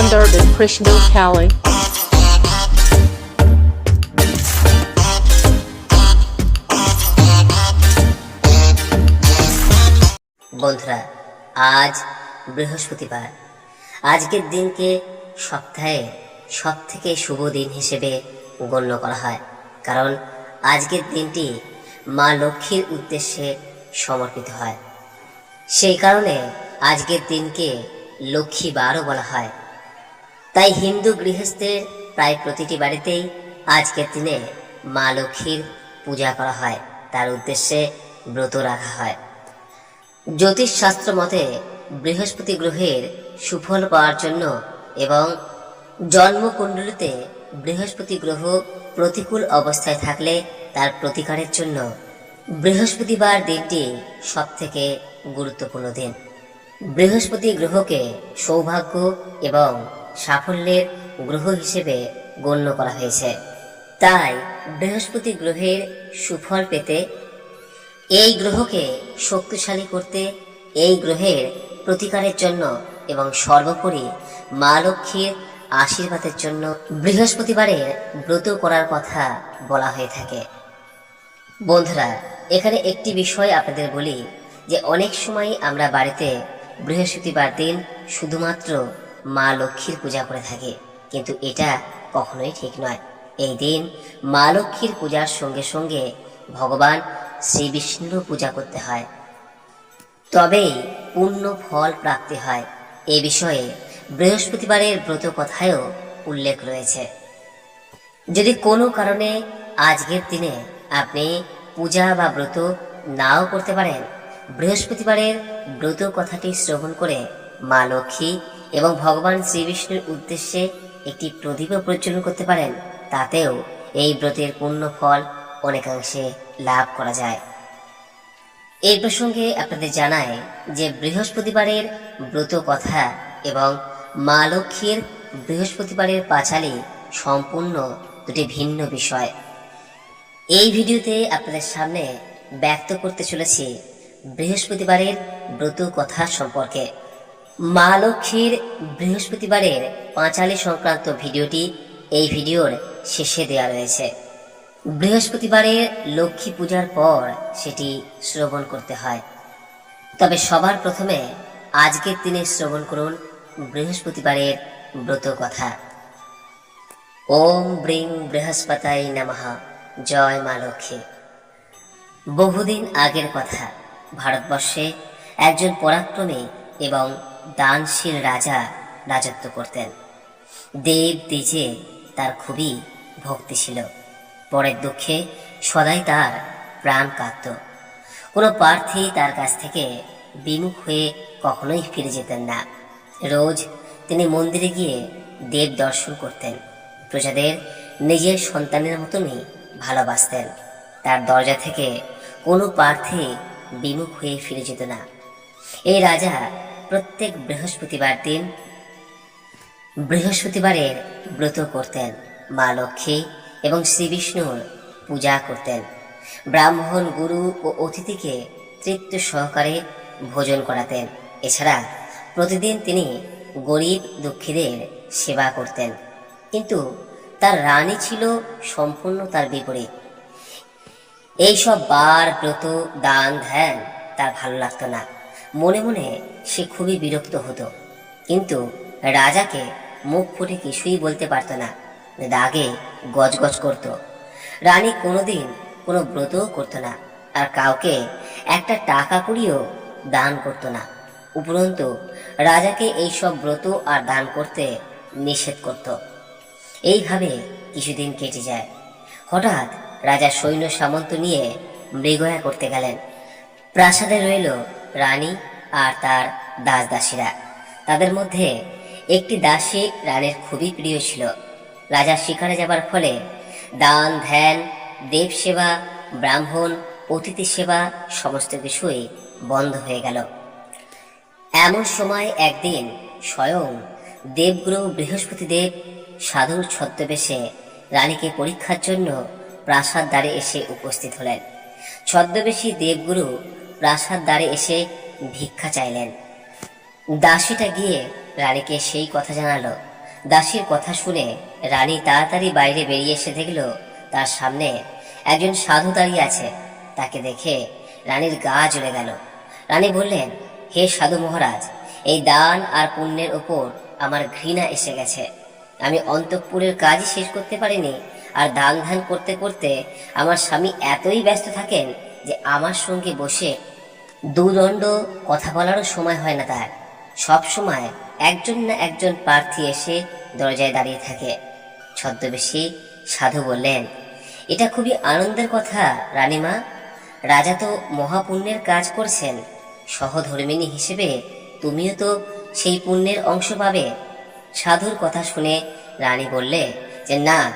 Sundar and Krishna Kali. বন্ধুরা, আজ বৃহস্পতিবার। আজকের দিনকে সপ্তাহে সব থেকে শুভ দিন হিসেবে গণ্য করা হয়। কারণ আজকের দিনটি মা লক্ষ্মীর উদ্দেশ্যে সমর্পিত হয়। সেই কারণে আজকের দিনকে লক্ষ্মী বারও বলা হয়। তাই হিন্দু গৃহস্থের প্রায় প্রতিটি বাড়িতেই আজকের দিনে মা লক্ষ্মীর পূজা করা হয়। তার উদ্দেশ্যে ব্রত রাখা হয়। জ্যোতিষশাস্ত্র মতে বৃহস্পতি গ্রহের সুফল পাওয়ার জন্য এবং জন্মকুণ্ডলিতে বৃহস্পতি গ্রহ প্রতিকূল অবস্থায় থাকলে তার প্রতিকারের জন্য বৃহস্পতিবার দিনটি সব থেকে গুরুত্বপূর্ণ দিন। বৃহস্পতি গ্রহকে সৌভাগ্য এবং সাফল্যের গ্রহ হিসেবে গণ্য করা হয়েছে। তাই বৃহস্পতি গ্রহের সুফল পেতে এই গ্রহকে শক্তিশালী করতে এই গ্রহের প্রতিকারের জন্য এবং সর্বোপরি মা লক্ষ্মীর আশীর্বাদের জন্য বৃহস্পতিবারের ব্রত করার কথা বলা হয়ে থাকে। বন্ধুরা, এখানে একটি বিষয় আপনাদের বলি যে অনেক সময় আমরা বাড়িতে বৃহস্পতিবার দিন শুধুমাত্র মা লক্ষ্মীর পূজা করে থাকে। কিন্তু এটা কখনোই ঠিক নয়। এই দিন মা লক্ষ্মীর পূজার সঙ্গে সঙ্গে ভগবান শ্রী বিষ্ণুরও পূজা করতে হয়। তবেই পূর্ণ ফল প্রাপ্তি হয়। এ বিষয়ে বৃহস্পতিবারের ব্রত কথায়ও উল্লেখ রয়েছে। যদি কোনো কারণে আজকের দিনে আপনি পূজা বা ব্রত নাও করতে পারেন, বৃহস্পতিবারের ব্রত কথাটি শ্রবণ করে মা লক্ষ্মী এবং ভগবান শ্রীবিষ্ণুর উদ্দেশ্যে একটি প্রদীপও প্রজ্বলন করতে পারেন। তাতেও এই ব্রতের পূর্ণ ফল অনেকাংশে লাভ করা যায়। এই প্রসঙ্গে আপনাদের জানায় যে বৃহস্পতিবারের ব্রত কথা এবং মা লক্ষ্মীর বৃহস্পতিবারের পাঁচালী সম্পূর্ণ দুটি ভিন্ন বিষয়। এই ভিডিওতে আপনাদের সামনে ব্যক্ত করতে চলেছি বৃহস্পতিবারের ব্রত কথা সম্পর্কে। মা লক্ষ্মীর বৃহস্পতিবারের পাঁচালী সংক্রান্ত ভিডিওটি এই ভিডিওর শেষে দেওয়া রয়েছে। বৃহস্পতিবারের লক্ষ্মী পূজার পর সেটি শ্রবণ করতে হয়। তবে সবার প্রথমে আজকের দিনে শ্রবণ করুন বৃহস্পতিবারের ব্রত কথা। ওম ব্রিং বৃহস্পতাই নমঃ। জয় মা লক্ষ্মী। বহুদিন আগের কথা। ভারতবর্ষে একজন পরাক্রমী এবং দানশীল রাজা রাজত্ব করতেন। দেব দ্বিজে তার খুবই ভক্তি ছিল। পরের দুঃখে সদাই তার প্রাণ কাঁদত। কোনো প্রার্থী তার কাছ থেকে বিমুখ হয়ে কখনোই ফিরে যেতেন না। রোজ তিনি মন্দিরে গিয়ে দেব দর্শন করতেন। প্রজাদের নিজের সন্তানের মতনই ভালোবাসতেন। তার দরজা থেকে কোনো প্রার্থী বিমুখ হয়ে ফিরে যেত না। এই রাজা প্রত্যেক বৃহস্পতিবার দিন বৃহস্পতিবারের ব্রত করতেন মা লক্ষ্মী এবং শ্রীবিষ্ণুর পূজা করতেন। ব্রাহ্মণ, গুরু ও অতিথিকে তৃপ্ত সহকারে ভোজন করাতেন। এছাড়া প্রতিদিন তিনি গরিব দুঃখীদের সেবা করতেন। কিন্তু তার রানী ছিল সম্পূর্ণ তার বিপরীত। এইসব বার ব্রত, দান, ধ্যান তার ভালো লাগতো না। মনে মনে সে খুবই বিরক্ত হতো। কিন্তু রাজাকে মুখ ফুটে কিছুই বলতে পারতো না। দাগে গজগজ করত। রানী কোনোদিন কোনো ব্রতও করতো না আর কাউকে একটা টাকা কুড়িও দান করতো না। উপরন্তু রাজাকে এইসব ব্রত আর দান করতে নিষেধ করত। এইভাবে কিছুদিন কেটে যায়। হঠাৎ রাজা সৈন্য সামন্ত নিয়ে মৃগয়া করতে গেলেন। প্রাসাদে রইল রানী আর তার দাস দাসীরা তাদের মধ্যে একটি দাসী রানীর খুবই প্রিয় ছিল। রাজা শিকারে যাবার ফলে দান, ধ্যান, দেব সেবা, ব্রাহ্মণ, অতিথি সেবা সমস্ত কিছুই বন্ধ হয়ে গেল। এমন সময় একদিন স্বয়ং দেবগুরু বৃহস্পতি দেব সাধুর ছদ্মবেশে রানীকে পরীক্ষার জন্য প্রাসাদ দ্বারে এসে উপস্থিত হলেন। ছদ্মবেশী দেবগুরু প্রাসাদ দ্বারে এসে ভিক্ষা চাইলেন। দাসীটা গিয়ে রানীকে সেই কথা জানালো। দাসীর কথা শুনে রানী তাড়াতাড়ি বাইরে বেরিয়ে এসে দেখল, তার সামনে একজন সাধু দাঁড়িয়ে আছে। তাকে দেখে রানীর গা জ্বলে গেল। রানী বললেন, হে সাধু মহারাজ, এই দান আর পুণ্যের ওপর আমার ঘৃণা এসে গেছে। আমি অন্তঃপুরের কাজই শেষ করতে পারিনি, আর দান ধান করতে করতে আমার স্বামী এতই ব্যস্ত থাকেন যে আমার সঙ্গে বসে দুদণ্ড কথা বলারও সময় হয় না তার। সব সময় একজন না একজন প্রার্থী এসে দরজায় দাঁড়িয়ে থাকে। ছদ্মবেশী সাধু বললেন, এটা খুবই আনন্দের কথা, রানীমা। রাজা তো মহাপুণ্যের কাজ করছেন। সহধর্মিনী হিসেবে তুমিও তো সেই পুণ্যের অংশ পাবে। সাধুর কথা শুনে রানী বললে, যে না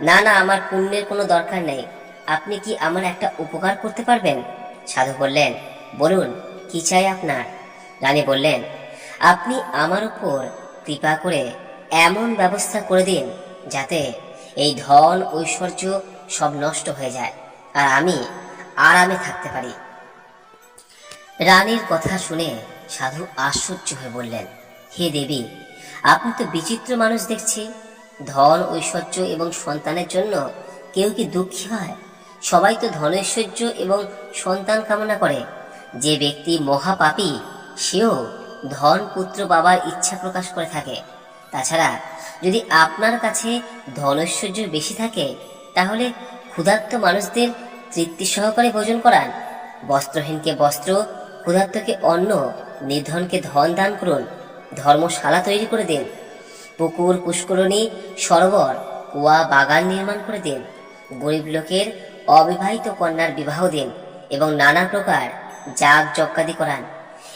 না না, আমার পুণ্যের কোনো দরকার নেই। আপনি কি আমার একটা উপকার করতে পারবেন? সাধু বললেন বলুন, কি চাই আপনার? রানী বললেন, আপনি আমার উপর কৃপা করে এমন ব্যবস্থা করে দিন যাতে এই ধন ঐশ্বর্য সব নষ্ট হয়ে যায় আর আমি আরামে থাকতে পারি। রানীর কথা শুনে সাধু আশ্চর্য হয়ে বললেন, হে দেবী, আপনি তো বিচিত্র মানুষ দেখছি। ধন, ঐশ্বর্য এবং সন্তানের জন্য কেউ কি দুঃখী হয়? সবাই তো ধন, ঐশ্বর্য এবং সন্তান কামনা করে। যে ব্যক্তি মহাপাপী, সেও ধন পুত্র বাবার ইচ্ছা প্রকাশ করে থাকে। তাছাড়া যদি আপনার কাছে ধনৈশ্বর্য বেশি থাকে, তাহলে ক্ষুধার্ত মানুষদের তৃপ্তি সহকারে ভোজন করান। বস্ত্রহীনকে বস্ত্র, ক্ষুধার্তকে অন্ন, নির্ধনকে ধন দান করুন, ধর্মশালা তৈরি করে দিন। পুকুর, পুষ্করণী, সরোবর, কুয়া, বাগান নির্মাণ করে দিন। গরিব লোকের অবিবাহিত কন্যার বিবাহ দিন এবং নানা প্রকার যাগ যজ্ঞাদি করান।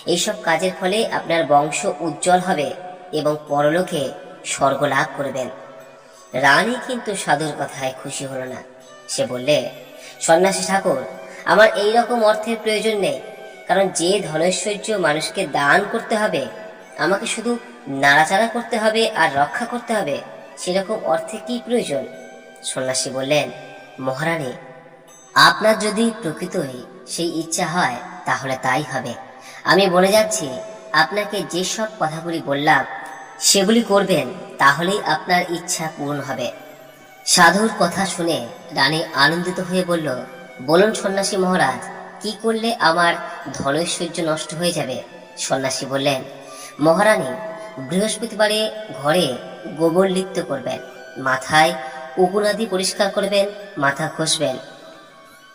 এইসব কাজের ফলে আপনার বংশ উজ্জ্বল হবে এবং পরলোকে স্বর্গ লাভ করবেন। রানী কিন্তু সাধুর কথায় খুশি হল না। সে বললে, সন্ন্যাসী ঠাকুর, আমার এই রকম অর্থের প্রয়োজন নেই। কারণ যে ধনৈশ্বর্য মানুষকে দান করতে হবে, আমাকে শুধু নাড়াচাড়া করতে হবে আর রক্ষা করতে হবে, সেরকম অর্থে কি প্রয়োজন? সন্ন্যাসী বললেন, মহারানী, আপনার যদি প্রকৃতই সেই ইচ্ছা হয় তাহলে তাই হবে। আমি বলে যাচ্ছি, আপনাকে যেসব কথাগুলি বললাম, সেগুলি করবেন, তাহলেই আপনার ইচ্ছা পূরণ হবে। সাধুর কথা শুনে রানী আনন্দিত হয়ে বলল, বলুন সন্ন্যাসী মহারাজ, কি করলে আমার ধনৈশ্বর্য নষ্ট হয়ে যাবে? সন্ন্যাসী বললেন, মহারানী, বৃহস্পতিবারে ঘরে গোবর লিপ্ত করবেন, মাথায় উপুনাদি পরিষ্কার করবেন, মাথা ঘষবেন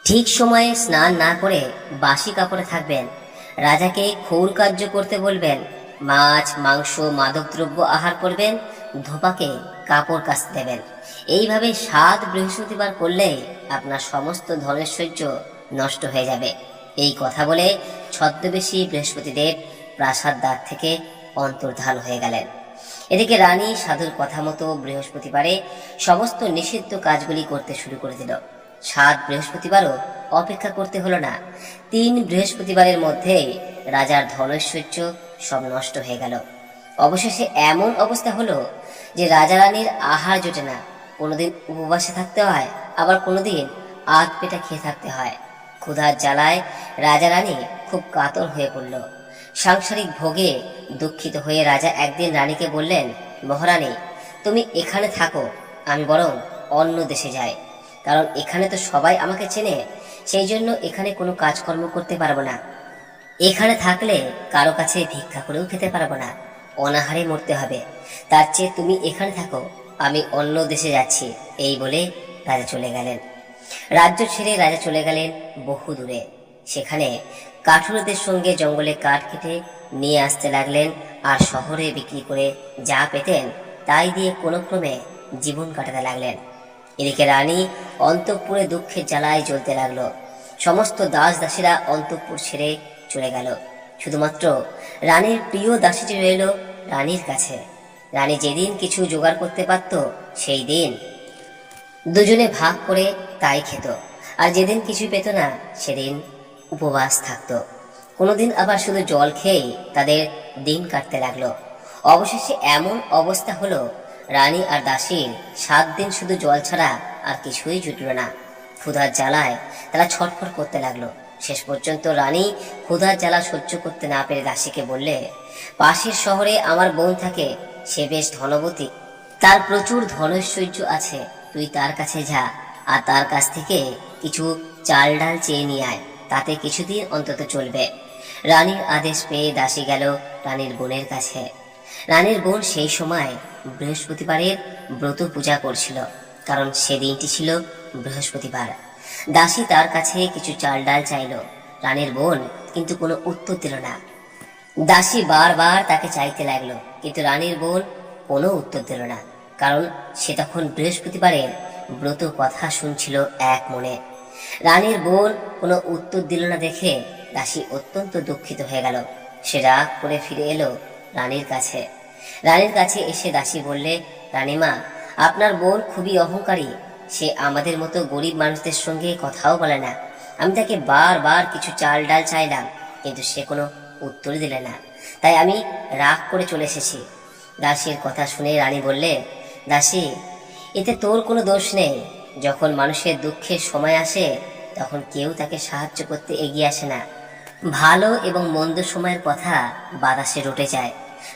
ঠিক সময়ে স্নান না করে বাসি কাপড়ে থাকবেন। রাজাকে খৌর কার্য করতে বলবেন, মাছ, মাংস, মাদকদ্রব্য আহার করবেন, ধোপাকে কাপড় কাচতে দেবেন। এইভাবে সাত বৃহস্পতিবার করলে আপনার সমস্ত ধনৈশ্বর্য নষ্ট হয়ে যাবে। এই কথা বলে ছদ্মবেশী বৃহস্পতিদেব প্রাসাদ দ্বার থেকে অন্তর্ধান হয়ে গেলেন। এদিকে রানী সাধুর কথা মতো বৃহস্পতিবারে সমস্ত নিষিদ্ধ কাজগুলি করতে শুরু করে দিল। সাত বৃহস্পতিবারও অপেক্ষা করতে হলো না। তিন বৃহস্পতিবারের মধ্যেই রাজার ধনৈশ্বর্য সব নষ্ট হয়ে গেল। অবশেষে এমন অবস্থা হলো যে রাজা রানীর আহার জোটে না। কোনোদিন উপবাসে থাকতে হয়, আবার কোনোদিন আধ পেটা খেয়ে থাকতে হয়। ক্ষুধার জ্বালায় রাজা রানী খুব কাতর হয়ে পড়ল। সাংসারিক ভোগে দুঃখিত হয়ে রাজা একদিন রানীকে বললেন, মহারানী, তুমি এখানে থাকো, আমি বরং অন্য দেশে যাই। কারণ এখানে তো সবাই আমাকে চেনে সেই জন্য এখানে কোনো কাজকর্ম করতে পারব না। এখানে থাকলে কারও কাছে ভিক্ষা করেও খেতে পারব না। অনাহারে মরতে হবে। তার চেয়ে তুমি এখানে থাকো, আমি অন্য দেশে যাচ্ছি। এই বলে রাজা চলে গেলেন। রাজ্য ছেড়ে রাজা চলে গেলেন বহু দূরে। সেখানে কাঠুরদের সঙ্গে জঙ্গলে কাঠ কেটে নিয়ে আসতে লাগলেন আর শহরে বিক্রি করে যা পেতেন তাই দিয়ে কোনো ক্রমে জীবন কাটাতে লাগলেন। এদিকে রানী অন্তঃপুরে দুঃখের জ্বালায় জ্বলতে লাগল। সমস্ত দাস দাসীরা অন্তঃপুর ছেড়ে চলে গেল। শুধুমাত্র রানীর প্রিয় দাসীটি রইল রানীর কাছে। রানী যেদিন কিছু জোগাড় করতে পারত, সেই দিন। দুজনে ভাগ করে তাই খেত। আর যেদিন কিছু পেত না, সেদিন উপবাস থাকতো। কোনোদিন আবার শুধু জল খেয়েই তাদের দিন কাটতে লাগল। অবশেষে এমন অবস্থা হলো রানী আর দাসীর সাত দিন শুধু জল ছাড়া আর কিছুই জুটল না। ক্ষুধার জ্বালায় তারা ছটফট করতে লাগল। শেষ পর্যন্ত রানী ক্ষুধার জ্বালা সহ্য করতে না পেরে দাসীকে বললে, পাশের শহরে আমার বোন থাকে, সে বেশ ধনবতী। তার প্রচুর ধনৈশ্বর্য আছে, তুই তার কাছে যা, আর তার কাছ থেকে কিছু চাল ডাল চেয়ে নিয়ে আয়, তাতে কিছুদিন অন্তত চলবে। রানীর আদেশ পেয়ে দাসী গেল রানীর বোনের কাছে। রানীর বোন সেই সময় বৃহস্পতিবারের ব্রত পূজা করছিল, কারণ সেদিনটি ছিল বৃহস্পতিবার। দাসী তার কাছে কিছু চাল ডাল চাইল, রানীর বোন কিন্তু কোনো উত্তর দিল না। দাসী বারবার তাকে চাইতে লাগল, কিন্তু রানীর বোন কোনো উত্তর দিল না, কারণ সে তখন বৃহস্পতিবারের ব্রত কথা শুনছিল এক মনে। রানীর বোন কোনো উত্তর দিল না দেখে দাসী অত্যন্ত দুঃখিত হয়ে গেল। সে রাগ করে ফিরে এলো রানীর কাছে। রানীর কাছে এসে দাসী বললে, রানীমা, আপনার বোন খুবই অহংকারী। সে আমাদের মতো গরিব মানুষদের সঙ্গে কথাও বলে না। আমি তাকে বারবার কিছু চাল ডাল চাইলাম, কিন্তু সে কোনো উত্তর দিলে না। তাই আমি রাগ করে চলে এসেছি। দাসীর কথা শুনে রানী বললে, দাসী, এতে তোর কোনো দোষ নেই। যখন মানুষের দুঃখের সময় আসে, তখন কেউ তাকে সাহায্য করতে এগিয়ে আসে না। ভালো এবং মন্দ সময়ের কথা বাতাসে রটে যায়।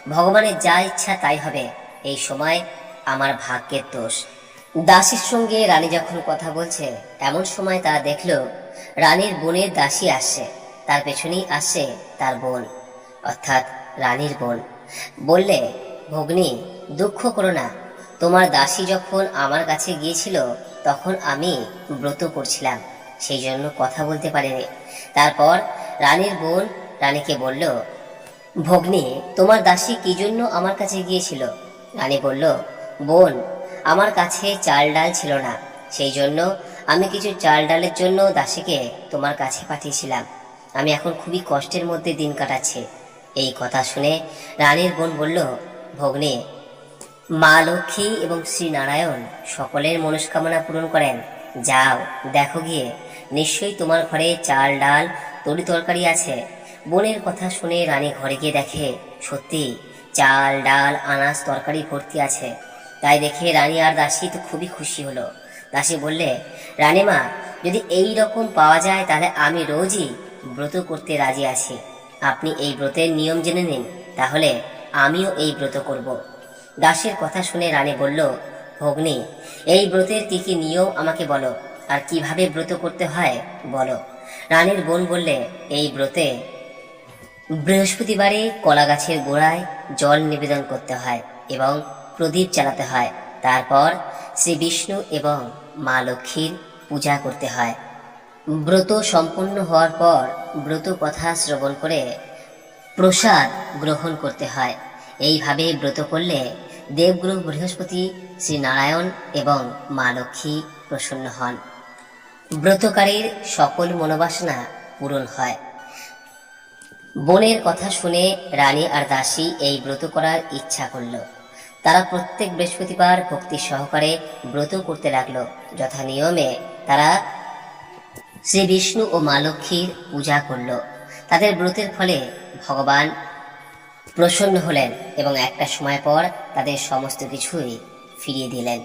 ভগবানের যা ইচ্ছা তাই হবে। এই সময় আমার ভাগ্যের দোষ। দাসীর সঙ্গে রানী যখন কথা বলছে, এমন সময় তারা দেখল, রানীর বোনের দাসী আসছে। তার পেছনেই আসছে তার বোন, অর্থাৎ রানীর বোন। বললে, ভগ্নী, দুঃখ করো না। তোমার দাসী যখন আমার কাছে গিয়েছিল, তখন আমি ব্রত করছিলাম। সেই জন্য কথা বলতে পারিনি। তারপর রানীর বোন রানীকে বলল ভগ্নী, তোমার দাসী কি জন্য আমার কাছে গিয়েছিল? রানী বলল, বোন, আমার কাছে চাল ডাল ছিল না। সেই জন্য আমি কিছু চাল ডালের জন্য দাসীকে তোমার কাছে পাঠিয়েছিলাম। আমি এখন খুবই কষ্টের মধ্যে দিন কাটাচ্ছি। এই কথা শুনে রানীর বোন বলল, ভগ্নী, মা লক্ষ্মী এবং শ্রী নারায়ণ সকলের মনস্কামনা পূরণ করেন। যাও, দেখো গিয়ে, নিশ্চয়ই তোমার ঘরে চাল ডাল, তরি তরকারি আছে। বোনের কথা শুনে রানী ঘরে গিয়ে দেখে, সত্যি, চাল, ডাল, আনাজ, তরকারি ভর্তি আছে। তাই দেখে রানী আর দাসী তো খুবই খুশি হলো। দাসী বললে, রানীমা, যদি এই রকম পাওয়া যায় তাহলে আমি রোজই ব্রত করতে রাজি আছি। আপনি এই ব্রতের নিয়ম জেনে নিন, তাহলে আমিও এই ব্রত করব। দাসের কথা শুনে রানী বলল, ভগ্নী, এই ব্রতের কি কি নিয়ম আমাকে বলো, আর কীভাবে ব্রত করতে হয় বলো। রানীর বোন বললে, এই ব্রতে বৃহস্পতিবারে কলা গাছের গোড়ায় জল নিবেদন করতে হয় এবং প্রদীপ চালাতে হয়। তারপর শ্রী বিষ্ণু এবং মা লক্ষ্মীর পূজা করতে হয়। ব্রত সম্পন্ন হওয়ার পর ব্রত কথা শ্রবণ করে প্রসাদ গ্রহণ করতে হয়। এইভাবে ব্রত করলে দেবগুরু বৃহস্পতি শ্রী নারায়ণ এবং মা লক্ষ্মী প্রসন্ন হন। ব্রতকারীর সকল মনোবাসনা পূরণ হয়। বোনের কথা শুনে রানী আর দাসী এই ব্রত করার ইচ্ছা করল। তারা প্রত্যেক বৃহস্পতিবার ভক্তি সহকারে ব্রত করতে লাগল। যথা নিয়মে তারা শ্রী বিষ্ণু ও মা লক্ষ্মীর পূজা করল। তাদের ব্রতের ফলে ভগবান প্রসন্ন হলেন এবং একটা সময় পর তাদের সমস্ত কিছুই ফিরিয়ে দিলেন।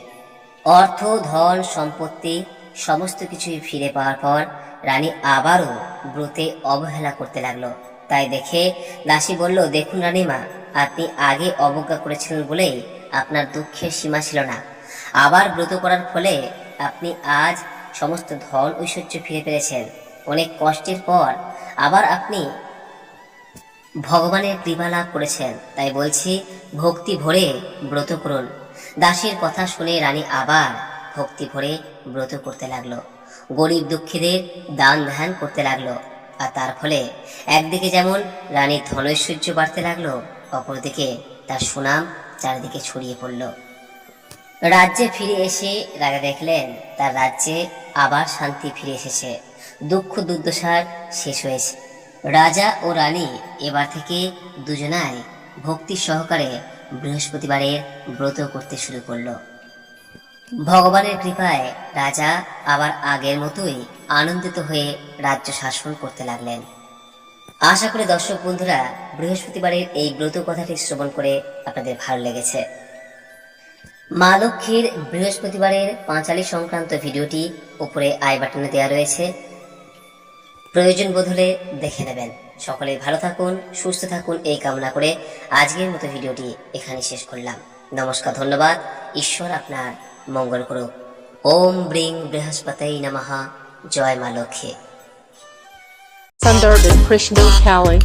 অর্থ, ধন, সম্পত্তি সমস্ত কিছুই ফিরে পাওয়ার পর রানী আবারও ব্রতে অবহেলা করতে লাগল। তাই দেখে দাসী বলল, দেখুন রানীমা, আপনি আগে অবজ্ঞা করেছিলেন বলেই আপনার দুঃখের সীমা ছিল না। আবার ব্রত করার ফলে আপনি আজ সমস্ত ধন ঐশ্বর্য ফিরে পেয়েছেন। অনেক কষ্টের পর আবার আপনি ভগবানের কৃপা লাভ করেছেন। তাই বলছি, ভক্তি ভরে ব্রত করুন। দাসীর কথা শুনে রানী আবার ভক্তি ভরে ব্রত করতে লাগল। গরিব দুঃখীদের দান ধ্যান করতে লাগল। আর তার ফলে একদিকে যেমন রানীর ধনৈশ্বর্য বাড়তে লাগল, অপরদিকে তার সুনাম চারিদিকে ছড়িয়ে পড়ল। রাজ্যে ফিরে এসে রাজা দেখলেন, তার রাজ্যে আবার শান্তি ফিরে এসেছে। দুঃখ দুর্দশার শেষ হয়েছে। রাজা ও রানী এবার থেকে দুজনায় ভক্তি সহকারে বৃহস্পতিবারের ব্রত করতে শুরু করল। ভগবানের কৃপায় রাজা আবার আগের মতোই আনন্দিত হয়ে রাজ্য শাসন করতে লাগলেন। আশা করি দর্শক বন্ধুরা, বৃহস্পতিবারের এই ব্রত কথাটি শ্রবণ করে আপনাদের ভালো লেগেছে। মা লক্ষ্মীর বৃহস্পতিবারের পাঁচালী সংক্রান্ত ভিডিওটি উপরে আই বাটনে দেওয়া রয়েছে। প্রয়োজন বোধ হলে দেখে নেবেন। সকলে ভালো থাকুন, সুস্থ থাকুন এই কামনা করে আজকের মতো ভিডিওটি এখানে শেষ করলাম। নমস্কার, ধন্যবাদ। ঈশ্বর আপনার মঙ্গল করো। ওম ব্রিং বৃহস্পতি নমহা জয় মা লক্ষ্মী। Sundarbin Krishna Kali.